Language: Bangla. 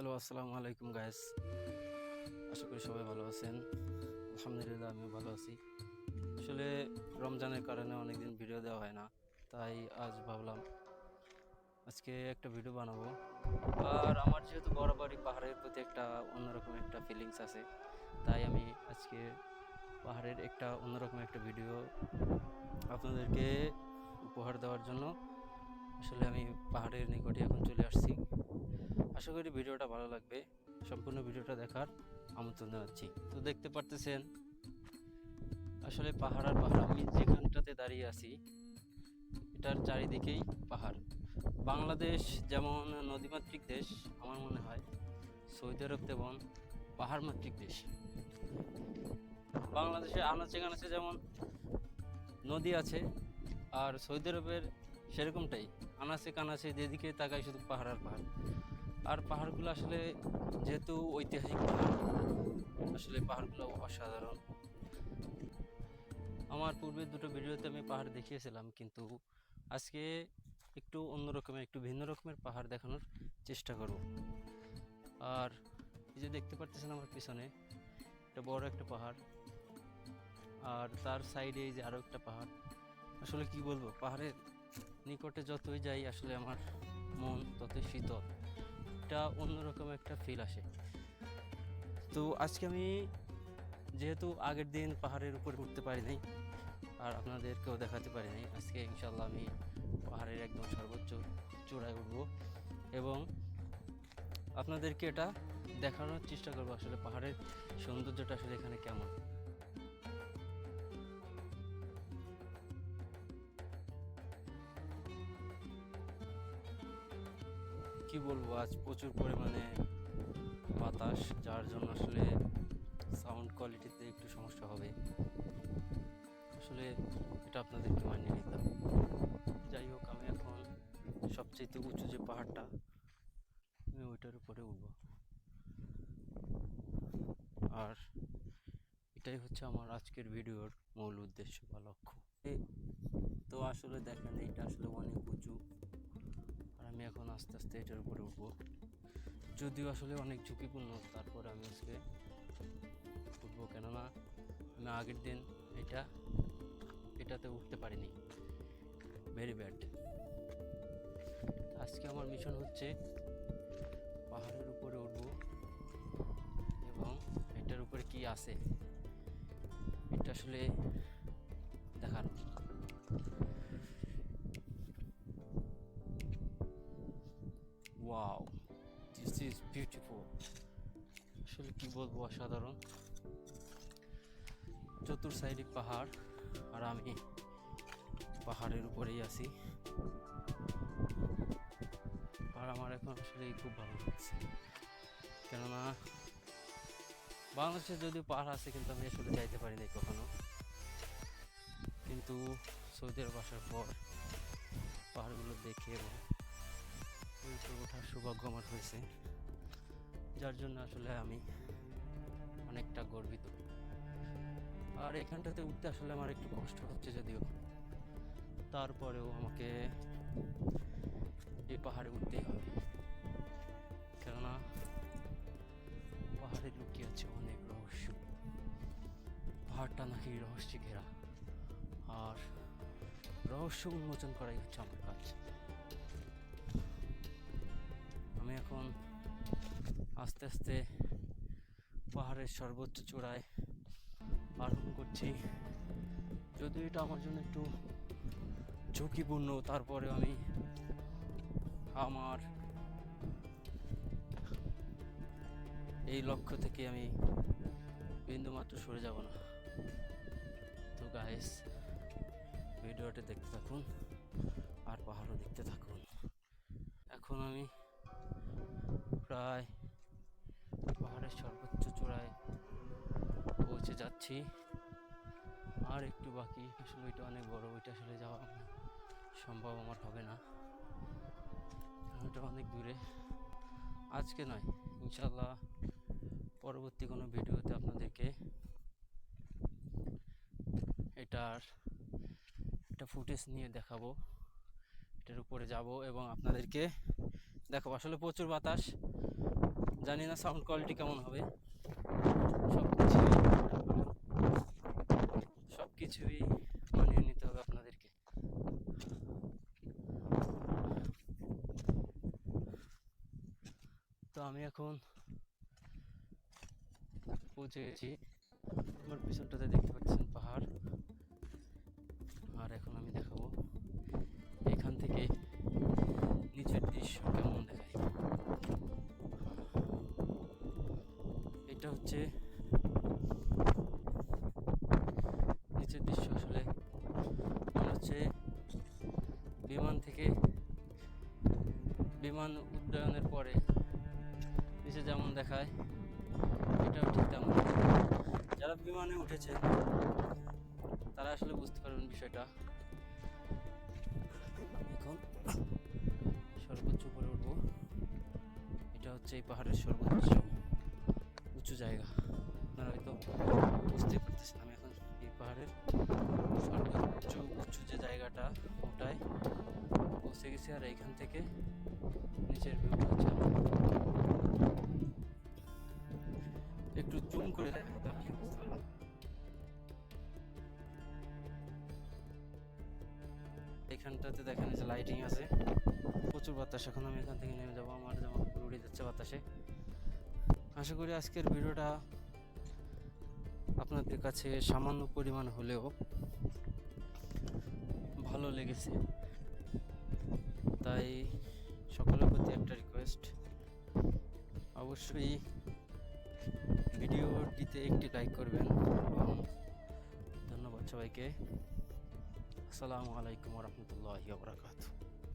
হ্যালো আসসালামু আলাইকুম গাইস আশা করি সবাই ভালো আছেন। আলহামদুলিল্লাহ আমি ভালো আছি। আসলে রমজানের কারণে অনেকদিন ভিডিও দেওয়া হয় না, তাই আজ ভাবলাম আজকে একটা ভিডিও বানাবো। আর আমার যেহেতু বরাবরই পাহাড়ের প্রতি একটা অন্যরকম একটা ফিলিংস আছে, তাই আমি আজকে পাহাড়ের একটা অন্যরকম একটা ভিডিও আপনাদেরকে উপহার দেওয়ার জন্য আসলে আমি পাহাড়ের নিকটে এখন চলে আসছি। আশা করি ভিডিওটা ভালো লাগবে। সম্পূর্ণ ভিডিওটা দেখার আমন্ত্রণ জানাচ্ছি। তো দেখতে পারতেছেন, আসলে পাহাড় আর পাহাড়, আমি যেখানটাতে দাঁড়িয়ে আছি, এটার চারিদিকেই পাহাড়। বাংলাদেশ যেমন নদীমাতৃক দেশ, আমার মনে হয় সৌদি আরব তেমন পাহাড় মাতৃক দেশ। বাংলাদেশে আনাচে কানাচে যেমন নদী আছে, আর সৌদি আরবের সেরকমটাই। আনাচে কানাচে যেদিকে তাকাই শুধু পাহাড় আর পাহাড়। আর পাহাড়গুলো আসলে যেহেতু ঐতিহাসিক আসলে পাহাড়গুলো অসাধারণ। আমার পূর্বের দুটো ভিডিওতে আমি পাহাড় দেখিয়েছিলাম, কিন্তু আজকে একটু অন্য রকমের, একটু ভিন্ন রকমের পাহাড় দেখানোর চেষ্টা করব। আর এই যে দেখতে পারতেছেন আমার পিছনে একটা বড় একটা পাহাড়। আর তার সাইডে এই যে আরও একটা পাহাড়। আসলে কি বলব, পাহাড়ের নিকটে যতই যাই, আসলে আমার মন ততই শীতল। এটা অন্যরকম একটা ফিল আসে। তো আজকে আমি যেহেতু আগের দিন পাহাড়ের উপরে উঠতে পারি নাই আর আপনাদেরকেও দেখাতে পারি নাই আজকে ইনশাল্লাহ আমি পাহাড়ের একদম সর্বোচ্চ চূড়ায় উঠব। এবং আপনাদেরকে এটা দেখানোর চেষ্টা করব আসলে পাহাড়ের সৌন্দর্যটা আসলে এখানে কেমন। কি বলব, আজ প্রচুর পরিমাণে বাতাস, যার জন্য আসলে সাউন্ড কোয়ালিটিতে একটু সমস্যা হবে। আসলে এটা আপনাদেরকে মানিয়ে নিতাম যাই হোক, আমি এখন সবচেয়ে উঁচু যে পাহাড়টা, আমি ওইটার উপরে উঠব। আর এটাই হচ্ছে আমার আজকের ভিডিওর মূল উদ্দেশ্য বা লক্ষ্য। তো আসলে দেখেন এটা আসলে অনেক উঁচু। আমি এখন আস্তে আস্তে এটার উপরে উঠবো। যদিও আসলে অনেক ঝুঁকিপূর্ণ, তারপর আমি আজকে উঠবো কেননা আমি আগের দিন এটা, এটাতে উঠতে পারিনি। ভেরি ব্যাড আজকে আমার মিশন হচ্ছে পাহাড়ের উপরে উঠবো এবং এটার উপরে কি আছে? এটা আসলে ওয়াও দিস ইজ বিউটিফুল আসলে কি বলব, অসাধারণ। চতুর সাইডে পাহাড়, আর আমি পাহাড়ের উপরেই আছি। আর আমার এখন আসলে খুব ভালো লাগছে। কেননা, বাংলাদেশে যদিও পাহাড় আছে, কিন্তু আমি আসলে যাইতে পারিনি কখনো। কিন্তু সৌদি আরব আসার পর পাহাড়গুলো দেখে এবং সৌভাগ্য আমার হয়েছে, যার জন্য আসলে আমি অনেকটা গর্বিত। আর এখানটাতে উঠতে আসলে আমার একটু কষ্ট হচ্ছে যদিও। তারপরেও আমাকে এই পাহাড়ে উঠতেই হবে। কেননা, পাহাড়ে লুকিয়ে আছে অনেক রহস্য। পাহাড়টা নাকি রহস্যে ঘেরা। আর রহস্য উন্মোচন করাই হচ্ছে আমার কাজ। আমি এখন আস্তে আস্তে পাহাড়ের সর্বোচ্চ চূড়ায় আরোহণ করছি। যদিও এটা আমার জন্য একটু ঝুঁকিপূর্ণ তারপরে আমি আমার এই লক্ষ্য থেকে আমি বিন্দুমাত্র সরে যাব না। তো গাইস ভিডিওটা দেখতে থাকুন আর পাহাড়ও দেখতে থাকুন। এখন আমি প্রায় পাহাড়ের সর্বোচ্চ চূড়ায় পৌঁছে যাচ্ছি। আর একটু বাকি আসলে ওইটা অনেক বড়, ওইটা আসলে যাওয়া সম্ভব আমার হবে না। ওটা অনেক দূরে। আজকে নয় ইনশাল্লাহ পরবর্তী কোনো ভিডিওতে আপনাদেরকে এটার একটা ফুটেজ নিয়ে দেখাবো। এটার উপরে যাব এবং আপনাদেরকে দেখো, আসলে প্রচুর বাতাস। জানি না সাউন্ড কোয়ালিটি কেমন হবে। সব কিছুই সব কিছুই মানিয়ে নিতে হবে আপনাদেরকে। তো আমি এখন পৌঁছে গেছি। আমার পিছনটাতে দেখতে পাচ্ছেন পাহাড়। আর এখন আমি দেখাবো হচ্ছে নিচের দৃশ্য আসলে। হচ্ছে বিমান থেকে বিমান উড্ডয়নের পরে নিচে যেমন দেখায়, এটাও ঠিক তেমন। যারা বিমানে উঠেছে, তারা আসলে বুঝতে পারবেন বিষয়টা। এখন সর্বোচ্চ উপরে উঠবো। এটা হচ্ছে এই পাহাড়ের সর্বোচ্চ। উঁচু জায়গা। আপনারা হয়তো বুঝতে পারতেছেন, আমি এখন এই পাহাড়ের সর্বোচ্চ উঁচু যে জায়গাটা ওটায় পৌঁছে গেছি আর এইখান থেকে নিচের ভিউটা হচ্ছে একটু জুম করে দেখাতে আপনি এখানটাতে দেখেন যে লাইটিং আছে। প্রচুর বাতাস, এখন আমি এখান থেকে নেমে যাব। আমার যেমন উড়ে যাচ্ছে বাতাসে। আশা করি আজকের ভিডিওটা আপনাদের কাছে সামান্য পরিমাণ হলেও ভালো লেগেছে। তাই সকলের প্রতি একটা রিকোয়েস্ট অবশ্যই ভিডিওটিতে একটি লাইক করবেন এবং ধন্যবাদ সবাইকে। আসসালামু আলাইকুম রহমতুল্লাহ বারাকাতুহ।